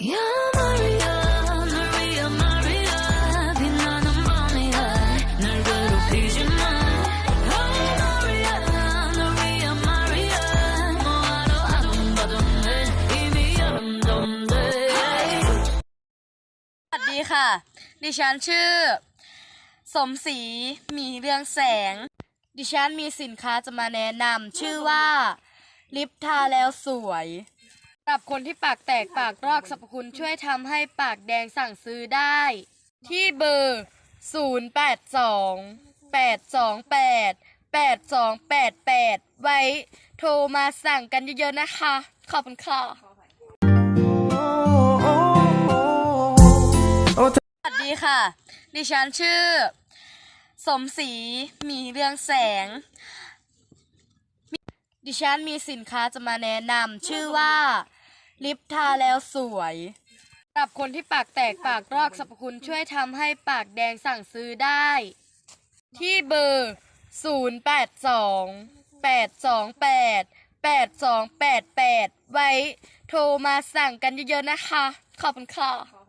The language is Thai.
สวัสดีค่ะ ดิฉันชื่อ สมศรีมีเรื่องแสง ดิฉันมีสินค้าจะมาแนะนำชื่อว่า ลิปทาแล้วสวย สำหรับคนที่ปากแตกปากรอกสรรพคุณช่วยทำให้ปากแดงสั่งซื้อได้ ที่เบอร์ 082 828 8288 ไว้โทรมาสั่งกันเยอะๆนะคะ ขอบคุณค่ะสวัสดีค่ะ ดิฉันชื่อ สมศรีมีเรืองแสง ดิฉันมีสินค้าจะมาแนะนำชื่อว่า ลิปทาแล้วสวยสำหรับคนที่ปากแตกปากรอกสรรพคุณช่วยทำให้ปากแดงสั่งซื้อได้ ที่เบอร์ 082 828 8288 ไว้โทรมาสั่งกันเยอะๆนะคะ ขอบคุณค่ะ